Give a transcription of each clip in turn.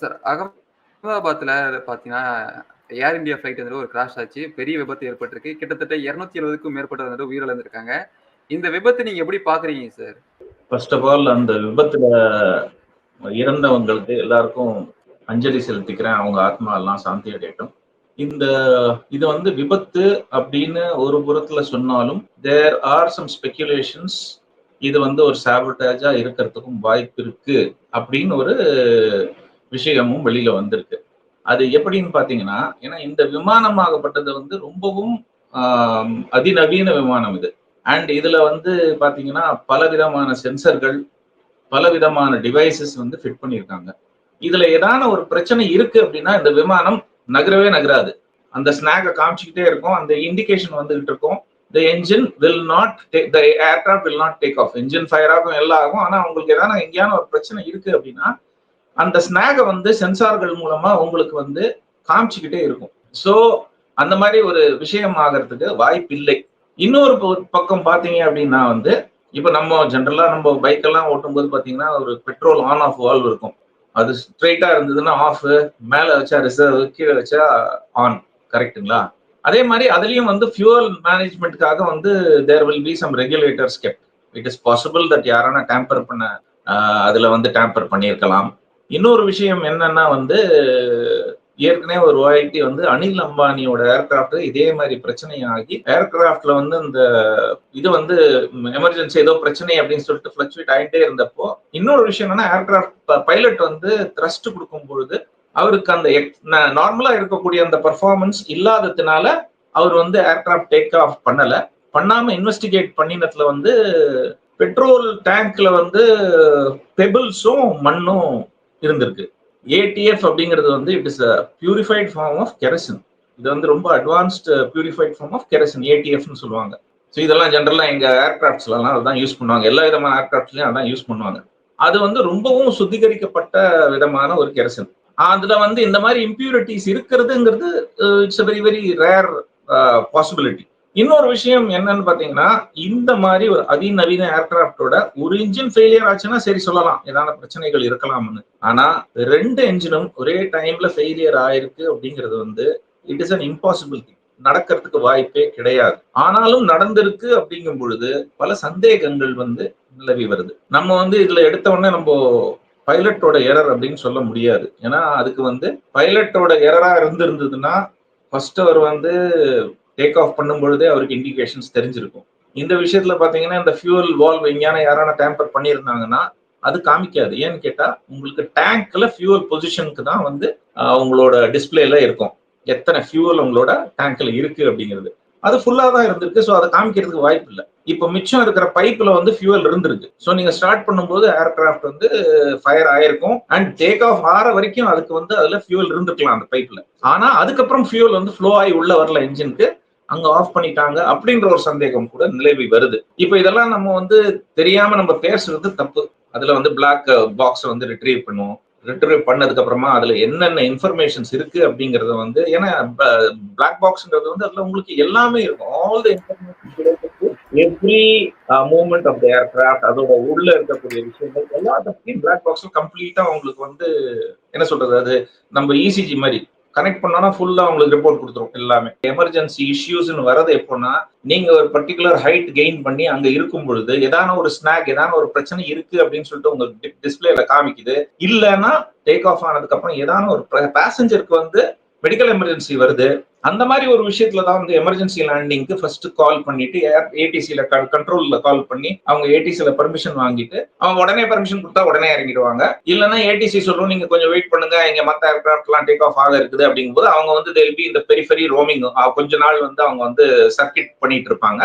Sir அகமதாபாத்ல பாத்தீங்கன்னா ஏர் India flight வந்து ஒரு கிராஷ் ஆச்சு. பெரிய விபத்து ஏற்பட்டிருக்கு. கிட்டத்தட்ட இருநூத்தி எழுபதுக்கும் மேற்பட்ட வந்து உயிரிழந்திருக்காங்க. இந்த விபத்து நீங்க எப்படி பாக்குறீங்க சார்? ஃபர்ஸ்ட் ஆஃப் ஆல் அந்த விபத்துல இறந்தவங்களுக்கு எல்லாருக்கும் அஞ்சலி செலுத்திக்கிறேன். அவங்க ஆத்மா எல்லாம் சாந்தி அடையட்டும். இந்த இது வந்து விபத்து அப்படின்னு ஒரு புறத்துல சொன்னாலும் தேர் ஆர் சம் ஸ்பெக்குலேஷன்ஸ் இது வந்து ஒரு சாபர்டேஜா இருக்கிறதுக்கும் வாய்ப்பு இருக்கு அப்படின்னு ஒரு விஷயமும் வெளியில வந்திருக்கு. அது எப்படின்னு பாத்தீங்கன்னா ஏன்னா இந்த விமானமாகப்பட்டது வந்து ரொம்பவும் அதிநவீன விமானம் இது. அண்ட் இதுல வந்து பாத்தீங்கன்னா பல விதமான சென்சர்கள் பல விதமான டிவைசஸ் வந்து ஃபிட் பண்ணியிருக்காங்க. இதுல ஏதான ஒரு பிரச்சனை இருக்கு அப்படின்னா இந்த விமானம் நகரவே நகராது. அந்த ஸ்னாகை காமிச்சுக்கிட்டே இருக்கும். அந்த இண்டிகேஷன் வந்துகிட்டு இருக்கும். The engine will not the aircraft will not take off engine fire ஆகும் எல்லாம் ஆகும். ஆனா உங்களுக்கு ஏதாவது எங்கேயான ஒரு பிரச்சனை இருக்கு அப்படின்னா அந்த ஸ்னாகை வந்து சென்சார்கள் மூலமா உங்களுக்கு வந்து காமிச்சுக்கிட்டே இருக்கும். ஸோ அந்த மாதிரி ஒரு விஷயம் ஆகிறதுக்கு வாய்ப்பு இல்லை இன்னொரு பக்கம் பார்த்தீங்க அப்படின்னா வந்து இப்போ நம்ம ஜென்ரலாக நம்ம பைக்கெல்லாம் ஓட்டும்போது பார்த்தீங்கன்னா ஒரு பெட்ரோல் ஆன் ஆஃப் வால்வ் இருக்கும். அது ஸ்ட்ரெயிட்டாக இருந்ததுன்னா ஆஃப் மேலே வச்சா ரிசர்வ் கீழே வச்சா ஆன் கரெக்ட்டுங்களா அதே மாதிரி அதுலேயும் வந்து ஃபியூவல் மேனேஜ்மெண்ட்டுக்காக வந்து there will be some regulators kept it is possible that யாரான tamper பண்ண அதில் வந்து டேம்பர் பண்ணியிருக்கலாம். இன்னொரு விஷயம் என்னன்னா வந்து ஏற்கனவே ஒரு வாட்டி வந்து அனில் அம்பானியோட ஏர்கிராஃப்ட் இதே மாதிரி பிரச்சனை ஆகி ஏர்கிராஃப்ட்ல வந்து இந்த இது வந்து எமர்ஜென்சி ஏதோ பிரச்சனை அப்படின்னு சொல்லிட்டு ஃபிளக்சுவேட் ஆகிட்டே இருந்தப்போ இன்னொரு விஷயம் என்னன்னா ஏர்கிராஃப்ட் பைலட் வந்து த்ரஸ்ட் கொடுக்கும் பொழுது அவருக்கு அந்த நார்மலா இருக்கக்கூடிய அந்த பர்ஃபார்மன்ஸ் இல்லாததுனால அவர் வந்து ஏர்கிராஃப்ட் டேக் ஆஃப் பண்ணல. பண்ணாம இன்வெஸ்டிகேட் பண்ணினத்துல வந்து பெட்ரோல் டேங்க்ல வந்து பெபிள்ஸும் மண்ணும் இருந்திருக்கு. ஏடிஎஃப் அப்படிங்கிறது வந்து it is a purified form of kerosene இது வந்து ரொம்ப advanced purified form of kerosene ஏடிஎஃப்னு சொல்லுவாங்க. ஸோ இதெல்லாம் ஜென்ரலாக எங்கள் ஏர்கிராஃப்ட்ஸ்லாம் அதான் யூஸ் பண்ணுவாங்க. எல்லா விதமான ஏர்கிராஃப்ட்ஸ்லையும் அதான் யூஸ் பண்ணுவாங்க. அது வந்து ரொம்பவும் சுத்திகரிக்கப்பட்ட விதமான ஒரு கெரசின் அதுல வந்து இந்த மாதிரி இம்பியூரிட்டிஸ் இருக்கிறதுங்கிறது it's very very rare possibility இன்னொரு விஷயம் என்னன்னு பாத்தீங்கன்னா இந்த மாதிரி ஒரு அதிநவீன ஏர்கிராப்டோட ஒரு இன்ஜின் ஃபெயிலியர் ஆச்சுன்னா சரி சொல்லலாம். ஏதான பிரச்சனைகள் இருக்கலாம்னு. ஆனா ரெண்டு என்ஜினும் ஒரே டைம்ல ஃபெயிலியர் ஆயிருக்கு அப்படிங்கிறது வந்து it is an impossible thing நடக்கிறதுக்கு வாய்ப்பே கிடையாது. ஆனாலும் நடந்திருக்கு அப்படிங்கும் பொழுது பல சந்தேகங்கள் வந்து நிலவி வருது. நம்ம வந்து இதுல எடுத்த உடனே நம்ம பைலட்டோட எரர் அப்படின்னு சொல்ல முடியாது. ஏன்னா அதுக்கு வந்து பைலட்டோட எரரா இருந்திருந்ததுன்னா ஃபர்ஸ்ட் அவர் வந்து டேக் ஆஃப் பண்ணும் பொழுதே அவருக்கு இண்டிகேஷன்ஸ் தெரிஞ்சிருக்கும். இந்த விஷயத்துல பாத்தீங்கன்னா இந்த ஃபியூல் வால்வ் எங்கேயான யாரான டேம்பர் பண்ணியிருந்தாங்கன்னா அது காமிக்காது. ஏன்னு கேட்டா உங்களுக்கு டேங்க்ல ஃபியூவல் பொசிஷனுக்கு தான் வந்து உங்களோட டிஸ்பிளேல இருக்கும். எத்தனை ஃபியூவல் உங்களோட டேங்க்ல இருக்கு அப்படிங்கிறது. அது ஃபுல்லா தான் இருந்திருக்கு. ஸோ அதை காமிக்கிறதுக்கு வாய்ப்பு இல்லை. இப்போ மிச்சம் இருக்கிற பைப்ல வந்து ஃபியூவல் இருந்திருக்கு. ஸோ நீங்க ஸ்டார்ட் பண்ணும்போது ஏர்கிராஃப்ட் வந்து ஃபயர் ஆயிருக்கும். அண்ட் டேக் ஆஃப் ஆற வரைக்கும் அதுக்கு வந்து அதுல ஃபியூவல் இருந்திருக்கலாம் அந்த பைப்ல ஆனா அதுக்கப்புறம் ஃபியூவல் வந்து ஃப்ளோ ஆகி உள்ள வரல இன்ஜினுக்கு அங்க ஆஃப் பண்ணிட்டாங்க அப்படின்ற ஒரு சந்தேகம் கூட நிலவி வருது. இப்போ இதெல்லாம் நம்ம வந்து தெரியாம நம்ம பேசுறது தப்பு. அதுல வந்து பிளாக் பாக்ஸ் uh, வந்து ரிட்ரீவ் பண்ணுவோம். ரிட்ரீவ் பண்ணதுக்கு அப்புறமா அதுல என்னென்ன இன்ஃபர்மேஷன்ஸ் இருக்கு அப்படிங்கறத வந்து ஏன்னா பிளாக் பாக்ஸ்ன்றது வந்து அதுல உங்களுக்கு எல்லாமே இருக்கும். All the information every movement of the aircraft அதோட உள்ள இருக்கக்கூடிய விஷயங்கள் எல்லாத்தையும் பிளாக் பாக்ஸ்ல கம்ப்ளீட்டா உங்களுக்கு வந்து என்ன சொல்றது அது நம்ம இசிஜி மாதிரி கனெக்ட் பண்ணோம்னா ஃபுல்லா உங்களுக்கு ரிப்போர்ட் கொடுத்துரும் எல்லாமே. எமர்ஜென்சி இஷ்யூஸ்னு வரது எப்போன்னா நீங்க ஒரு பர்டிகுலர் ஹைட் கெயின் பண்ணி அங்க இருக்கும் பொழுது ஏதான ஒரு ஸ்நாக் ஏதான ஒரு பிரச்சனை இருக்கு அப்படின்னு சொல்லிட்டு உங்க டிஸ்பிளேல காமிக்குது. இல்லைன்னா டேக் ஆஃப் ஆனதுக்கு அப்புறம் ஏதான ஒரு பேசஞ்சருக்கு வந்து மெடிக்கல் எமர்ஜென்சி வருது. அந்த மாதிரி ஒரு விஷயத்துல தான் வந்து எமர்ஜென்சி லேண்டிங்க்கு ஃபர்ஸ்ட் கால் பண்ணிட்டு ஏடிசியில கண்ட்ரோல்ல கால் பண்ணி அவங்க ஏடிசியில பர்மிஷன் வாங்கிட்டு அவங்க உடனே பர்மிஷன் கொடுத்தா உடனே இறங்கிடுவாங்க. இல்லைன்னா ஏடிசி சொல்றோம் நீங்க கொஞ்சம் வெயிட் பண்ணுங்க இங்க மத்த ஏர்கிராஃப்ட் எல்லாம் டேக் ஆஃப் ஆக இருக்குது அப்படிங்கும்போது அவங்க வந்து தெல்பி இந்த பெரிஃபெரி ரோமிங் கொஞ்ச நாள் வந்து அவங்க வந்து சர்க்கிட் பண்ணிட்டு இருப்பாங்க.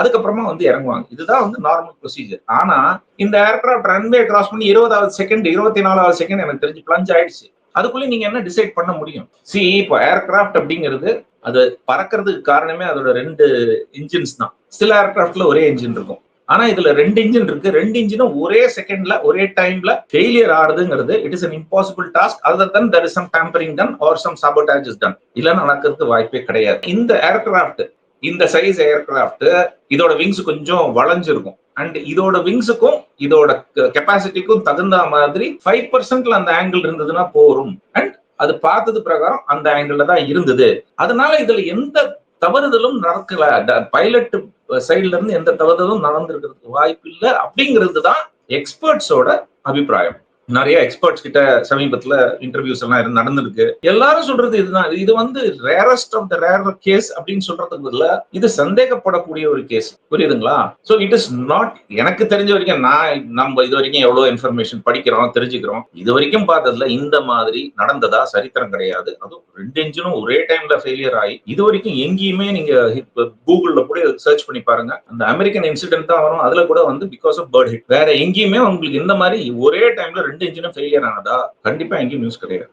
அதுக்கப்புறமா வந்து இறங்குவாங்க. இதுதான் வந்து நார்மல் ப்ரொசீஜர் ஆனா இந்த ஏர்கிராஃப்ட் ரன்வே கிராஸ் பண்ணி இருபதாவது செகண்ட் இருபத்தி நாலாவது செகண்ட் எனக்கு தெரிஞ்சு பிளஞ்ச் ஆயிடுச்சு. அதுக்குள்ளே நீங்க என்ன டிசைட் பண்ண முடியும்? சி இப்போ ஏர்கிராஃப்ட் அப்படிங்கிறது அது பறக்கிறதுக்கு காரணமே அதோட ரெண்டு இன்ஜின்ஸ் தான். சில ஏர்கிராஃப்ட்ல ஒரே இன்ஜின் இருக்கும். ஆனா இதுல ரெண்டு இன்ஜின் இருக்கு. ரெண்டு இன்ஜினும் ஒரே செகண்ட்ல ஒரே டைம்ல failure ஆடுதுங்கிறது it is an impossible task other than there is some tampering done or some sabotage is done இல்ல நடக்கிறதுக்கு வாய்ப்பே கிடையாது. இந்த ஏர்கிராஃப்ட் இந்த சைஸ் ஏர்கிராஃப்ட் இதோட விங்ஸ் கொஞ்சம் வளைஞ்சிருக்கும். அண்ட் இதோட விங்ஸுக்கும் இதோட கெப்பாசிட்டிக்கும் தகுந்த மாதிரி ஃபைவ் பர்சன்ட்ல அந்த ஆங்கிள் இருந்ததுன்னா போரும். அண்ட் அது பார்த்தது பிரகாரம் அந்த ஆங்கிள் தான் இருந்தது. அதனால இதுல எந்த தவறுதலும் நடக்கல. பைலட் சைட்ல இருந்து எந்த தவறுதலும் நடந்திருக்கிறதுக்கு வாய்ப்பு இல்லை அப்படிங்கிறது தான் எக்ஸ்பர்ட்ஸோட அபிப்பிராயம். நிறைய எக்ஸ்பர்ட்ஸ் கிட்ட சமீபத்துல இன்டர்வியூஸ் எல்லாம் நடந்திருக்கு. எல்லாரும் சொல்றது இதுதான். இது வந்து rarest of the rare case அப்படின்னு சொல்றதுக்கு பதிலா இது சந்தேகப்படக்கூடிய ஒரு கேஸ் புரியுதுங்களா? சோ இட் இஸ் நாட் எனக்கு தெரிஞ்ச வரைக்கும் நான் நம்ம இது வரைக்கும் எவ்வளவு இன்ஃபர்மேஷன் படிக்கிறோம் தெரிஞ்சுக்கிறோம். இது வரைக்கும் பார்த்ததுல இந்த மாதிரி நடந்ததா சரித்திரம் கிடையாது. அதுவும் ரெண்டு இன்ஜினும் ஒரே டைம்ல ஃபெயிலியர் ஆகி இது வரைக்கும் எங்கேயுமே நீங்க கூகுள்ல கூட சர்ச் பண்ணி பாருங்க. அந்த அமெரிக்கன் இன்சிடென்ட் தான் வரும். அதுல கூட வந்து பிகாஸ் ஆஃப் பேர்ட் ஹிட் வேற எங்கேயுமே உங்களுக்கு இந்த மாதிரி ஒரே டைம்ல ரெண்டு இன்ஜினும் ஃபெயிலியர் ஆனதா கண்டிப்பா எங்கேயும் நியூஸ் கிடையாது.